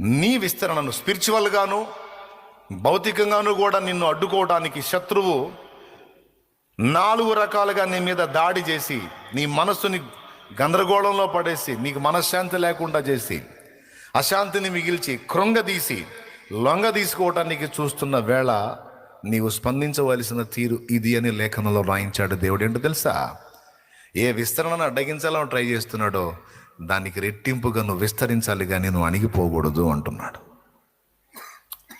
నీ విస్తరణను స్పిరిచువల్గాను భౌతికంగాను కూడా నిన్ను అడ్డుకోవడానికి శత్రువు నాలుగు రకాలుగా నీ మీద దాడి చేసి నీ మనస్సుని గందరగోళంలో పడేసి నీకు మనశ్శాంతి లేకుండా చేసి అశాంతిని మిగిల్చి కృంగదీసి లొంగ తీసుకోవటానికి చూస్తున్న వేళ నీవు స్పందించవలసిన తీరు ఇది అని లేఖనంలో రాయించాడు దేవుడు. ఏంటో తెలుసా? ఏ విస్తరణను అడ్డగించాలని ట్రై చేస్తున్నాడో దానికి రెట్టింపుగా నువ్వు విస్తరించాలి కానీ నువ్వు అణిగిపోకూడదు అంటున్నాడు.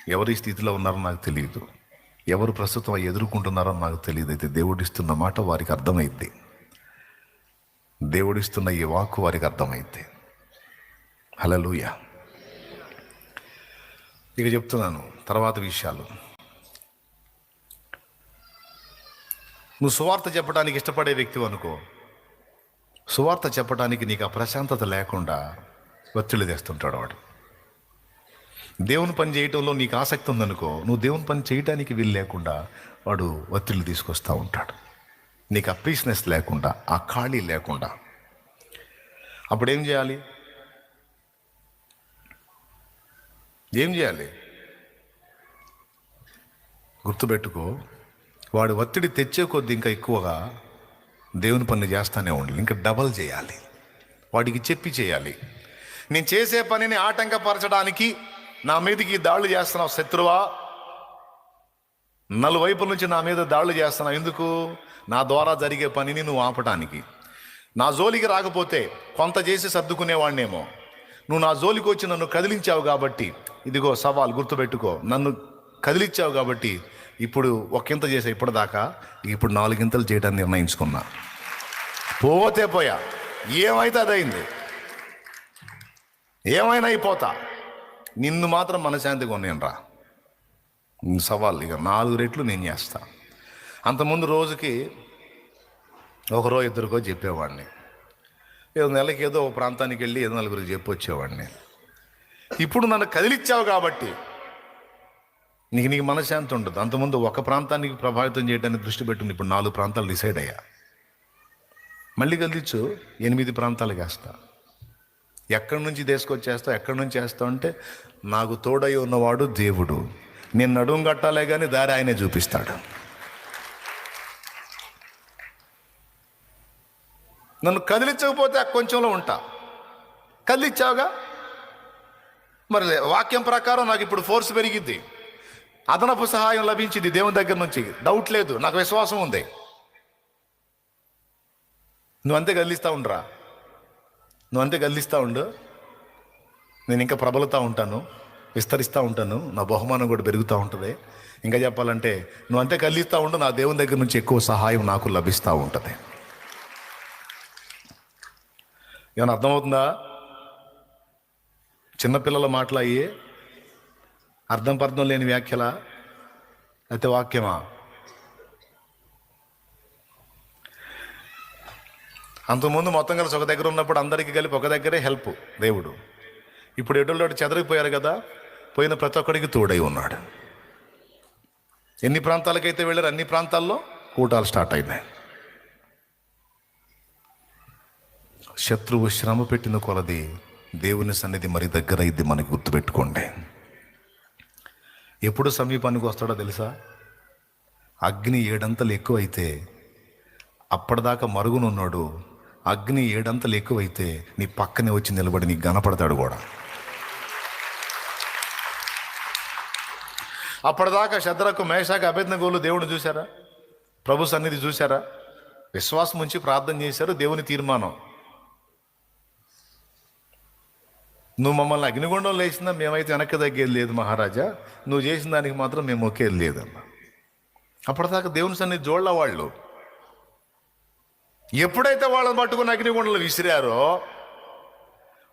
ఎవరి స్థితిలో ఉన్నారో నాకు తెలియదు. ఎవరు ప్రస్తుతం ఎదుర్కొంటున్నారో నాకు తెలియదు. అయితే దేవుడిస్తున్న మాట వారికి అర్థమైంది దేవుడిస్తున్న ఈ వాక్కు వారికి అర్థమైంది హలలుయ ఇక చెప్తున్నాను తర్వాత విషయాలు. నువ్వు సువార్త చెప్పడానికి ఇష్టపడే వ్యక్తి అనుకో. సువార్త చెప్పడానికి నీకు ఆ ప్రశాంతత లేకుండా ఒత్తిడి తెస్తుంటాడు వాడు. దేవుని పని చేయటంలో నీకు ఆసక్తి ఉందనుకో నువ్వు దేవుని పని చేయటానికి వీలు లేకుండా వాడు ఒత్తిళ్ళు తీసుకొస్తూ ఉంటాడు. నీకు ఆ పీస్నెస్ లేకుండా ఆ ఖాళీ లేకుండా. అప్పుడు ఏం చేయాలి? ఏం చేయాలి? గుర్తుపెట్టుకో వాడు ఒత్తిడి తెచ్చే కొద్ది ఇంకా ఎక్కువగా దేవుని పని చేస్తానే ఉండాలి ఇంకా డబల్ చేయాలి. వాడికి చెప్పి చేయాలి. నేను చేసే పనిని ఆటంకపరచడానికి నా మీదకి దాడులు చేస్తున్నావు శత్రువా. నలువైపుల నుంచి నా మీద దాడులు చేస్తున్నావు. ఎందుకు? నా ద్వారా జరిగే పనిని నువ్వు ఆపటానికి. నా జోలికి రాకపోతే కొంత చేసి సర్దుకునేవాడినేమో నువ్వు నా జోలికి వచ్చి నన్ను కదిలించావు కాబట్టి ఇదిగో సవాల్ గుర్తుపెట్టుకో. నన్ను కదిలించావు కాబట్టి ఇప్పుడు ఒకంత చేసా ఇప్పటిదాకా ఇప్పుడు నాలుగింతలు చేయడానికి నిర్ణయించుకున్నా. పోతే పోయా. ఏమైతే అదైంది? ఏమైనా అయిపోతా. నిన్ను మాత్రం మనశాంతిగా ఉన్నాను రా సవాల్ ఇక నాలుగు రెట్లు నేను చేస్తా. అంతకుముందు రోజుకి ఒకరో ఇద్దరికో చెప్పేవాడిని. ఏదో నెలకి ఏదో ఒక ప్రాంతానికి వెళ్ళి ఏదో నలుగురికి చెప్పి వచ్చేవాడిని ఇప్పుడు నన్ను కదిలిచ్చావు కాబట్టి నీకు నీకు మనశ్శాంతి ఉండదు అంతకుముందు ఒక ప్రాంతానికి ప్రభావితం చేయడానికి దృష్టి పెట్టుకుని ఇప్పుడు నాలుగు ప్రాంతాలు డిసైడ్ అయ్యా. మళ్ళీ కదిలిచ్చు ఎనిమిది ప్రాంతాలు వేస్తా ఎక్కడి నుంచి తీసుకొచ్చేస్తావు ఎక్కడి నుంచి వేస్తావు అంటే నాకు తోడై ఉన్నవాడు దేవుడు. నేను నడుము కట్టాలే కానీ దారి ఆయనే చూపిస్తాడు. నన్ను కదిలించకపోతే ఆ కొంచెంలో ఉంటా. కదిలిచ్చావుగా? మరి వాక్యం ప్రకారం నాకు ఇప్పుడు ఫోర్స్ పెరిగిద్ది. అదనపు సహాయం లభించింది దేవుని దగ్గర నుంచి. డౌట్ లేదు. నాకు విశ్వాసం ఉంది. నువ్వు అంతే గదిలిస్తూ ఉండరా. నువ్వు అంతే గదిలిస్తూ ఉండు. నేను ఇంకా ప్రబలుతూ ఉంటాను. విస్తరిస్తూ ఉంటాను. నా బహుమానం కూడా పెరుగుతూ ఉంటుంది. ఇంకా చెప్పాలంటే నువ్వు అంతే కదిలిస్తూ ఉండు నా దేవుని దగ్గర నుంచి ఎక్కువ సహాయం నాకు లభిస్తూ ఉంటుంది. ఏమైనా అర్థమవుతుందా? చిన్నపిల్లల మాటలు అర్థం పర్థం లేని వ్యాఖ్యల? అయితే వాక్యమా? అంతకుముందు మొత్తం కలిసి ఒక దగ్గర ఉన్నప్పుడు అందరికీ కలిపి ఒక దగ్గరే హెల్ప్ దేవుడు. ఇప్పుడు ఎటుల్లో చెదరిగిపోయారు కదా పోయిన ప్రతి ఒక్కడికి తోడై ఉన్నాడు. ఎన్ని ప్రాంతాలకైతే వెళ్ళారు అన్ని ప్రాంతాల్లో కూటాలు స్టార్ట్ అయినాయి. శత్రువు శ్రమ పెట్టిన కొలది దేవుని సన్నిధి మరి దగ్గర ఇది మనకి గుర్తుపెట్టుకోండి. ఎప్పుడు సమీపానికి వస్తాడో తెలుసా? అగ్ని ఏడంతలు ఎక్కువైతే అప్పటిదాకా మరుగునున్నాడు. అగ్ని ఏడంతలు ఎక్కువైతే నీ పక్కనే వచ్చి నిలబడి నీకు కనపడతాడు కూడా. అప్పటిదాకా శద్రకు మేషాకు అభ్యర్థనగోలు దేవుడు చూశారా? ప్రభు సన్నిధి చూశారా? విశ్వాసం ఉంచి ప్రార్థన చేశారు దేవుని తీర్మానం. నువ్వు మమ్మల్ని అగ్నిగుండం లేచినా మేమైతే వెనక్కి తగ్గేది లేదు మహారాజా. నువ్వు చేసిన దానికి మాత్రం మేము ఒకేది లేదన్న అప్పటిదాకా దేవుని సన్నిధి జోళ్ళ వాళ్ళు. ఎప్పుడైతే వాళ్ళని పట్టుకుని అగ్నిగుండంలో విసిరారో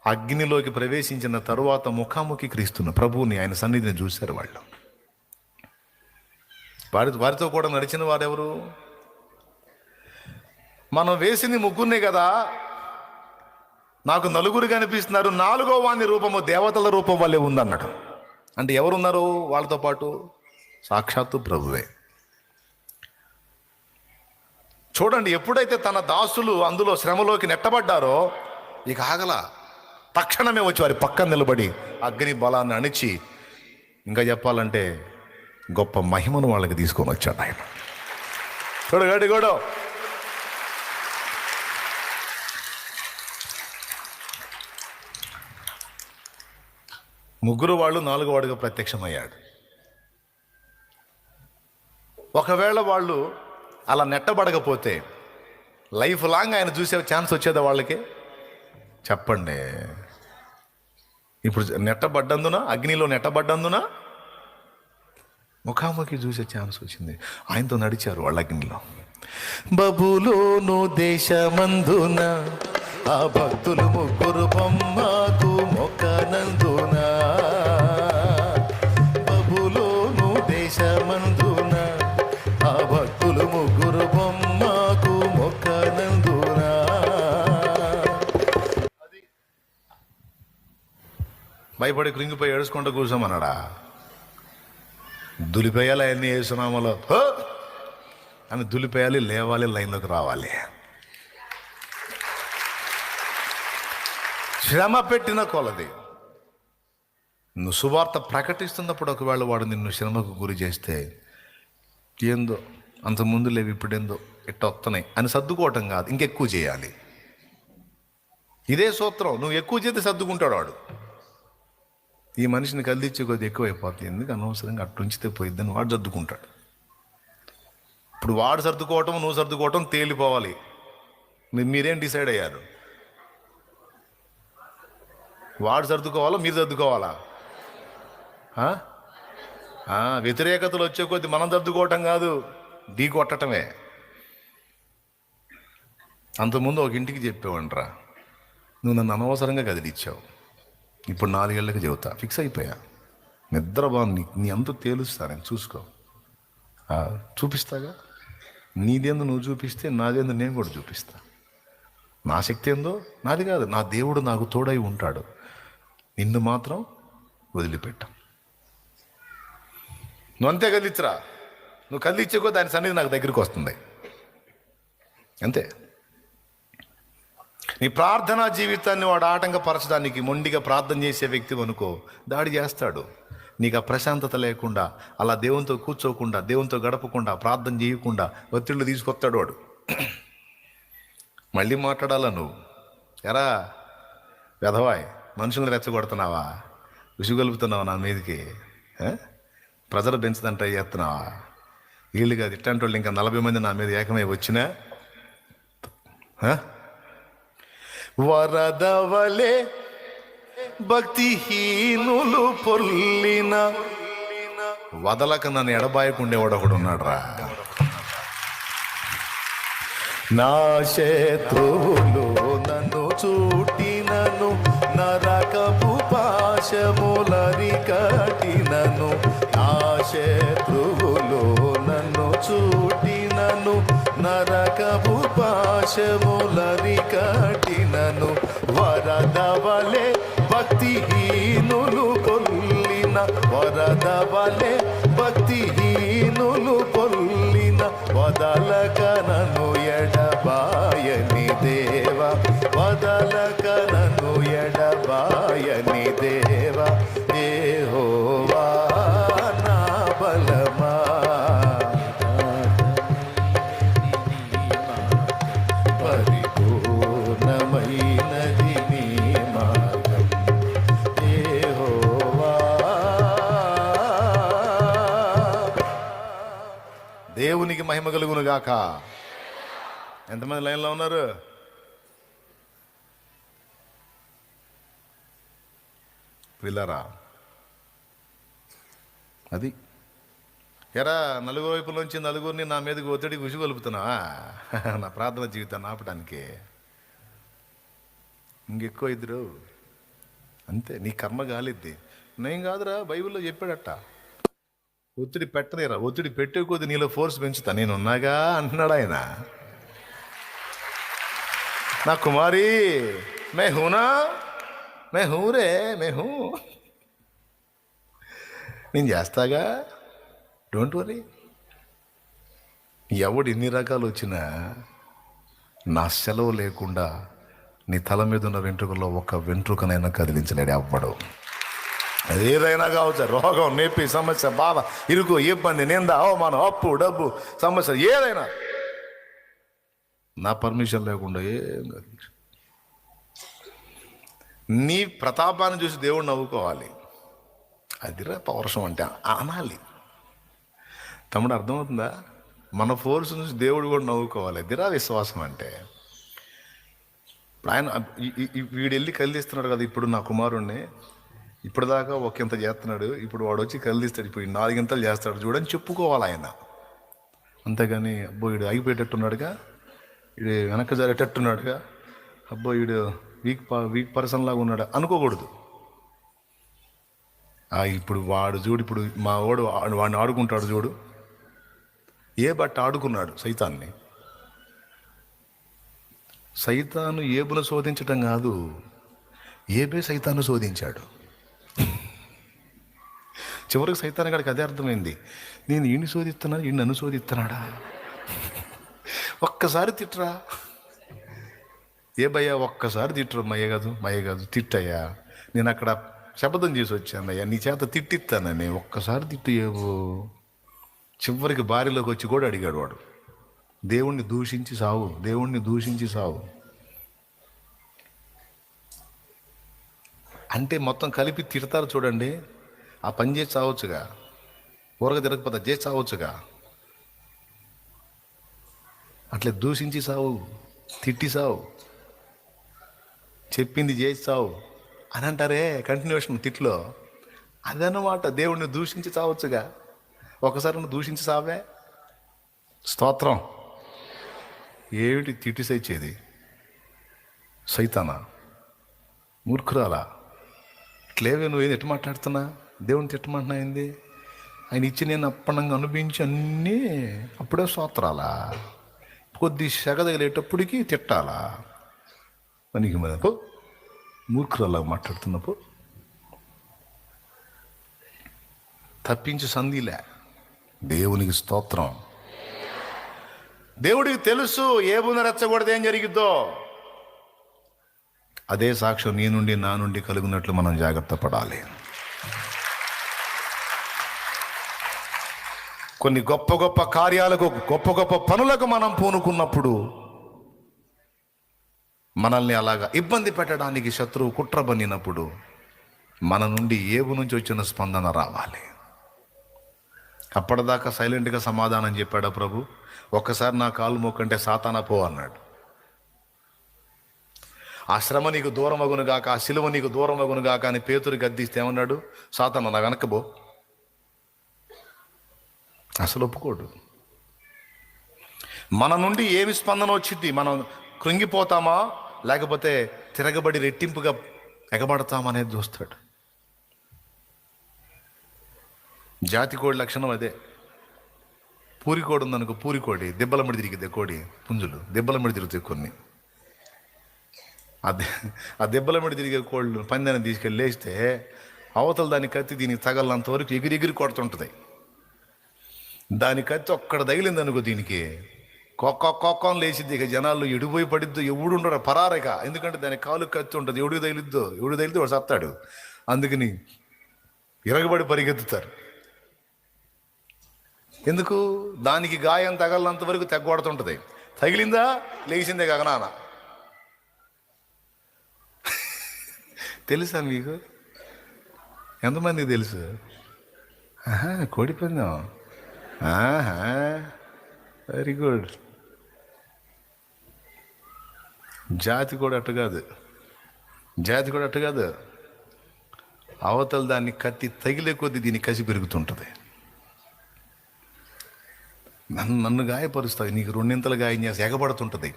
అగ్నిలోకి ప్రవేశించిన తరువాత ముఖాముఖి క్రీస్తున్న ప్రభువుని ఆయన సన్నిధిని చూశారు వాళ్ళు. వారి వారితో కూడా నడిచిన వారెవరు? మనం వేసింది ముగ్గురినే కదా. నాకు నలుగురు కనిపిస్తున్నారు. నాలుగో వాని రూపము దేవతల రూపం వల్లే ఉందన్నాడు. అంటే ఎవరున్నారు? వాళ్ళతో పాటు సాక్షాత్తు ప్రభువే. చూడండి ఎప్పుడైతే తన దాసులు అందులో శ్రమలోకి నెట్టబడ్డారో ఇక ఆగల. తక్షణమే వచ్చి వారి పక్కన నిలబడి అగ్ని బలాన్ని అణిచి ఇంకా చెప్పాలంటే గొప్ప మహిమను వాళ్ళకి తీసుకొని వచ్చాడు ఆయన. చూడు గడి. ముగ్గురు వాళ్ళు నాలుగు వాడుగా ప్రత్యక్షమయ్యాడు. ఒకవేళ వాళ్ళు అలా నెట్టబడకపోతే లైఫ్ లాంగ్ ఆయన చూసే ఛాన్స్ వచ్చేదా వాళ్ళకి? చెప్పండి. ఇప్పుడు నెట్టబడ్డందున అగ్నిలో నెట్టబడ్డందున ముఖాముఖి చూసే ఛాన్స్ వచ్చింది. ఆయనతో నడిచారు వాళ్ళ అగ్నిలో. బబులోను దేశమందున ఆ భక్తులు ముగ్గురు బొమ్మకు మొక్కనందున. భయపడి కృంగిపోయి ఏడుచుకుంటూ కూర్చోమన్నాడా? దులిపేయాలి అవన్నీ వేసునామలో అని దులిపేయాలి లేవాలి లైన్లోకి రావాలి. శ్రమ పెట్టిన కొలది. నువ్వు సువార్త ప్రకటిస్తున్నప్పుడు ఒకవేళ వాడు నిన్ను శ్రమకు గురి చేస్తే ఏందో అంత ముందు లేవు ఇప్పుడేందో ఇట్ట వస్తున్నాయి అని సర్దుకోవటం కాదు ఇంకెక్కువ చేయాలి. ఇదే సూత్రం నువ్వు ఎక్కువ చేస్తే సర్దుకుంటాడు వాడు. ఈ మనిషిని కదిలిచ్చే కొద్ది ఎక్కువైపోతుంది ఎందుకు? అనవసరంగా అట్టుంచితే పోయిద్దని వాడు సర్దుకుంటాడు. ఇప్పుడు వాడు సర్దుకోవటం నువ్వు సర్దుకోవటం తేలిపోవాలి. మీరేం డిసైడ్ అయ్యారు? వాడు సర్దుకోవాలా మీరు సర్దుకోవాలా? వ్యతిరేకతలు వచ్చే కొద్ది మనం సర్దుకోవటం కాదు ఢీ కొట్టటమే. అంతకుముందు ఒక ఇంటికి చెప్పేవంట్రా నువ్వు నన్ను అనవసరంగా కదిలిచ్చావు. ఇప్పుడు నాలుగేళ్ళకి చెబుతా. ఫిక్స్ అయిపోయా. నిద్ర బాగుంది నీ అంత తేలుస్తా నేను చూసుకో. చూపిస్తాగా? నీదేందో నువ్వు చూపిస్తే నాదేందో నేను కూడా చూపిస్తా. నా శక్తి ఏందో నాది కాదు. నా దేవుడు నాకు తోడై ఉంటాడు. నిన్ను మాత్రం వదిలిపెట్టాం. నువ్వు అంతే కదిలిచ్చరా. నువ్వు కదిలిచ్చేకో దాని సన్నిధి నాకు దగ్గరికి వస్తుంది. అంతే. నీ ప్రార్థనా జీవితాన్ని వాడు ఆటంకపరచడానికి మొండిగా ప్రార్థన చేసే వ్యక్తి అనుకో దాడి చేస్తాడు. నీకు ఆ ప్రశాంతత లేకుండా అలా దేవునితో కూర్చోకుండా దేవునితో గడపకుండా ప్రార్థన చేయకుండా ఒత్తిళ్ళు తీసుకొస్తాడు వాడు. మళ్ళీ మాట్లాడాలా నువ్వు? ఎరా వెధవాయ్ మనుషులను రెచ్చగొడుతున్నావా? విసుగొలుపుతున్నావా నా మీదకి? ప్రజలు పెంచుదని ట్రై చేస్తున్నావా? వీళ్ళు కాదు ఇట్లాంటి వాళ్ళు ఇంకా నలభై మంది నా మీద ఏకమై వచ్చినా? వరదవలే భక్తిహీనులు పొల్లిన వదలక నన్ను ఎడబాయకుండేవాడు ఒకడు ఉన్నాడు రా నా శత్రువులు నన్ను చూటినను నరకపు పాశములరి కటినను నా శత్రువులు నన్ను చూటినను నరకపు పాశములని కటినను వరదవలే భక్తిహీనులు కొల్లిన వరదవలే భక్తిహీనులు కొల్లిన వదలకనను దేవునికి మహిమ కలుగును గాక. ఎంతమంది లైన్లో ఉన్నారు? పిల్లరా? అది. ఎరా నలుగురు వైపుల నుంచి నలుగురిని నా మీదకి ఒత్తిడి ఉసిగొలుపుతున్నావా నా ప్రార్థన జీవితాన్ని ఆపడానికి ఇంకెక్కువ ఇద్దరు. అంతే నీ కర్మ గాలిద్ది. నేను కాదురా బైబిల్లో చెప్పాడట. ఒత్తిడి పెట్టలేరా? ఒత్తిడి పెట్టే కొద్ది నీలో ఫోర్స్ పెంచుతా. నేను ఉన్నాగా అంటున్నాడు ఆయన. నా కుమారి మే హూనా మే హూరే మే హూ నేను చేస్తాగా? డోంట్ వరీ ఎవడు ఎన్ని రకాలు వచ్చినా నా సెలవు లేకుండా నీ తల మీద ఉన్న వెంట్రుకల్లో ఒక వెంట్రుకనైనా కదిలించలేడు అవ్వడం ఏదైనా కావచ్చు రోగం నొప్పి సమస్య బాధ ఇరుకు ఇబ్బంది నింద అవమానం అప్పు డబ్బు సమస్య ఏదైనా. నా పర్మిషన్ లేకుండా ఏం కాదు. నీ ప్రతాపాన్ని చూసి దేవుడు నవ్వుకోవాలి. అదిరా పౌరుషం అంటే అనాలి. తమ్ముడు అర్థమవుతుందా? మన ఫోర్స్ నుంచి దేవుడు కూడా నవ్వుకోవాలి. అదిరా విశ్వాసం అంటే. ఇప్పుడు ఆయన వీడు వెళ్ళి కలిదిస్తున్నాడు కదా ఇప్పుడు నా కుమారుణ్ణి. ఇప్పటిదాకా దాకా ఇంత చేస్తున్నాడు ఇప్పుడు వాడు వచ్చి కదిలిస్తాడు ఇప్పుడు నాలుగింతలు చేస్తాడు. చూడని చెప్పుకోవాలి ఆయన. అంతేగాని అబ్బో వీడు ఆగిపోయేటట్టున్నాడుగా. వీడు వెనక్కి జరిగేటట్టున్నాడుగా అబ్బో వీడు వీక్ ప- వీక్ పర్సన్ లాగా ఉన్నాడు. అనుకోకూడదు. ఇప్పుడు వాడు చూడు ఇప్పుడు మా వాడు వాడు- వాడిని ఆడుకుంటాడు చూడు. ఏ బట్ట ఆడుకున్నాడు సైతాన్ని? సైతాను ఏబును శోధించటం కాదు ఏబే సైతాను శోధించాడు. చివరికి సైతాన్ గడికి అదే అర్థమైంది. నేను ఈయన్ని శోధిస్తున్నాను? ఈయన నన్ను శోధిస్తున్నాడా? ఒక్కసారి తిట్టరా? ఏ భయ్యా ఒక్కసారి తిట్టరు. మయ్య కాదు మయ్య కాదు. తిట్టయ్యా. నేను అక్కడ శపథం చేసి వచ్చాను అయ్యా. నీ చేత తిట్టిస్తానని ఒక్కసారి తిట్టు ఏవో చివరికి భార్యలోకి వచ్చి కూడా అడిగాడు వాడు. దేవుణ్ణి దూషించి సావు. దేవుణ్ణి దూషించి సావు. అంటే మొత్తం కలిపి తిడతారు చూడండి. ఆ పని చేసి చావచ్చుగా? ఊరగా తిరగకపోతే చేసి చావచ్చుగా? అట్లా దూషించి సావు తిట్టి సావు చెప్పింది చేసి సావు అని అంటారే కంటిన్యూషన్ తిట్లో. అదనమాట దేవుణ్ణి దూషించి చావచ్చుగా? ఒకసారి నువ్వు దూషించి సావే స్తోత్రం. ఏమిటి తిట్టి సైచేది సైతానా? మూర్ఖురాలా? ఇట్లేవే నువ్వు ఏది ఎట్టు మాట్లాడుతున్నా? దేవుని తిట్టమంటున్నా అయింది ఆయన ఇచ్చి నేను అప్పనంగా అనుభవించి అన్నీ అప్పుడే సోత్రాలా? కొద్ది సెగ తగిలేటప్పటికి తిట్టాలా? పనికి మీద పో. మూర్ఖురాలా మాట్లాడుతున్నప్పుడు తప్పించి సంధిలే దేవునికి స్తోత్రం. దేవుడికి తెలుసు ఏ రెచ్చకూడదు ఏం జరిగిద్దో? అదే సాక్ష్యం నీ నుండి నా నుండి కలుగునట్లు మనం జాగ్రత్త పడాలి. కొన్ని గొప్ప గొప్ప కార్యాలకు గొప్ప గొప్ప పనులకు మనం పూనుకున్నప్పుడు మనల్ని అలాగా ఇబ్బంది పెట్టడానికి శత్రువు కుట్ర బన్నినప్పుడు మన నుండి ఏవు నుంచి వచ్చిన స్పందన రావాలి. అప్పటిదాకా సైలెంట్గా సమాధానం చెప్పాడా ప్రభు? ఒక్కసారి నా కాలు మొక్కంటే సాతాన పో అన్నాడు. ఆ శ్రమ నీకు దూరం అగునుగాక ఆ శిలువ నీకు దూరం అగునుగాక అని పేతురు గద్దిస్తే ఏమన్నాడు? సాతాన నా వెనకబో అసలు ఒప్పుకోడు. మన నుండి ఏమి స్పందన వచ్చింది మనం కృంగిపోతామా? లేకపోతే తిరగబడి రెట్టింపుగా ఎగబడతామా అనేది చూస్తాడు. జాతి కోడి లక్షణం అదే. పూరికోడి ఉందనుకో పూరికోడి దెబ్బల మడి తిరిగిద్దే కోడి పుంజులు దెబ్బల మడి తిరుగుతాయి కొన్ని. ఆ దెబ్బల మడి తిరిగే కోళ్ళు పందాన్ని తీసుకెళ్ళి లేస్తే అవతల దాని కత్తి దీనికి తగలంత వరకు ఎగిరి ఎగిరి కొడుతుంటుంది. దాని కత్తి ఒక్కడ తగిలింది అనుకో దీనికి కొక్కొక్కొక్కం లేచింది లేచిద్ది. ఇక జనాలు ఎడిపోయి పడిద్దు ఎవడు ఉండడు పరారేక ఎందుకంటే దాని కాలు కత్తి ఉంటుంది. ఎవడికి తగిలిద్దో ఎవడు తగిలితే వాడు సత్తాడు. అందుకని ఇరగబడి పరిగెత్తుతారు. ఎందుకు? దానికి గాయం తగలనంత వరకు తెగ్గొడుతుంటుంది తగిలిందా? లేచిందే గగనాన తెలుసా మీకు? ఎంతమందికి తెలుసు? కోడిపోయిందాం ఆహా. వెరీ గుడ్ జాతి కూడా అట్టు కాదు. జాతి కూడా అట్టు కాదు. అవతల దాన్ని కత్తి తగిలే కొద్దీ దీని కసి పెరుగుతుంటుంది. నన్ను నన్ను గాయపరుస్తాయి. నీకు రెండింతలు గాయం చేసి ఎగబడుతుంటుంది.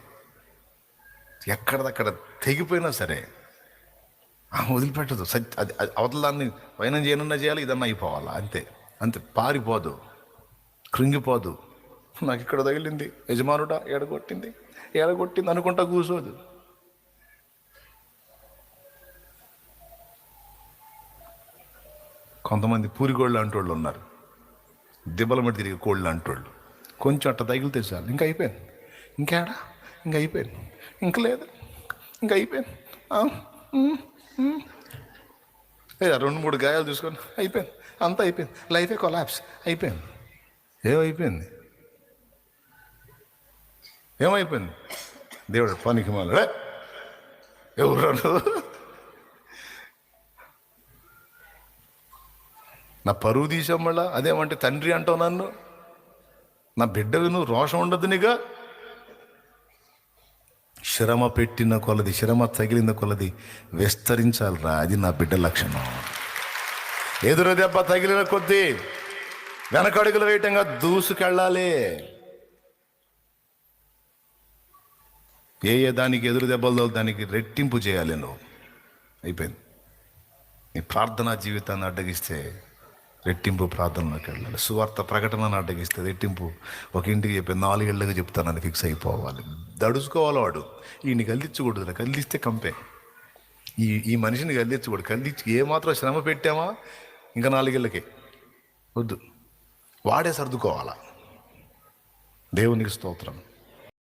ఎక్కడదక్కడ తెగిపోయినా సరే ఆమె వదిలిపెట్టదు. సత్ అది అవతల దాన్ని పైన చేయనన్నా చేయాలి ఇదన్నా అయిపోవాలా? అంతే. అంతే. పారిపోదు. కృంగిపోదు. నాకు ఇక్కడ తగిలింది. యజమానుడా ఏడగొట్టింది. ఎడగొట్టింది అనుకుంటా కూర్చోదు. కొంతమంది పూరిగోళ్ళు అంటోళ్ళు ఉన్నారు. దెబ్బల మీద కోళ్ళు అంటోళ్ళు కొంచెం అట్ట తగిలితే చాలు. ఇంకా అయిపోయింది. ఇంకేడా? ఇంకా అయిపోయింది. ఇంక లేదు. ఇంకా అయిపోయింది. రెండు మూడు గాయాలు చూసుకొని అయిపోయింది. అంతా అయిపోయింది. లైఫే కొలాప్స్ అయిపోయింది. ఏమైపోయింది? ఏమైపోయింది? దేవుడు పనికి మాలడే ఎవరు నా పరువు తీసాం మళ్ళా? అదేమంటే తండ్రి అంటావు నన్ను? నా బిడ్డకు నువ్వు రోషం ఉండదు నీగా శ్రమ పెట్టిన కొలది శ్రమ తగిలిన కొలది విస్తరించాలిరా అది నా బిడ్డ లక్షణం. ఎదురు దెబ్బ తగిలిన కొద్దీ వెనకడుగులు వేయటంగా దూసుకెళ్ళాలి. ఏ ఏ దానికి ఎదురు దెబ్బలు దానికి రెట్టింపు చేయాలి నువ్వు? అయిపోయింది. నీ ప్రార్థనా జీవితాన్ని అడ్డగిస్తే రెట్టింపు ప్రార్థనలోకి వెళ్ళాలి. సువార్త ప్రకటనను అడ్డగిస్తే రెట్టింపు. ఒక ఇంటికి చెప్పి నాలుగేళ్ళకి చెప్తానని ఫిక్స్ అయిపోవాలి. దడుచుకోవాలి వాడు. ఈయన్ని కల్దించకూడదు కల్దిస్తే కంపే. ఈ ఈ మనిషిని కల్దించకూడదు కల్దించి ఏమాత్రం శ్రమ పెట్టామా? ఇంకా నాలుగేళ్ళకి వద్దు. వాడే సర్దుకోవాలా? దేవునికి స్తోత్రం.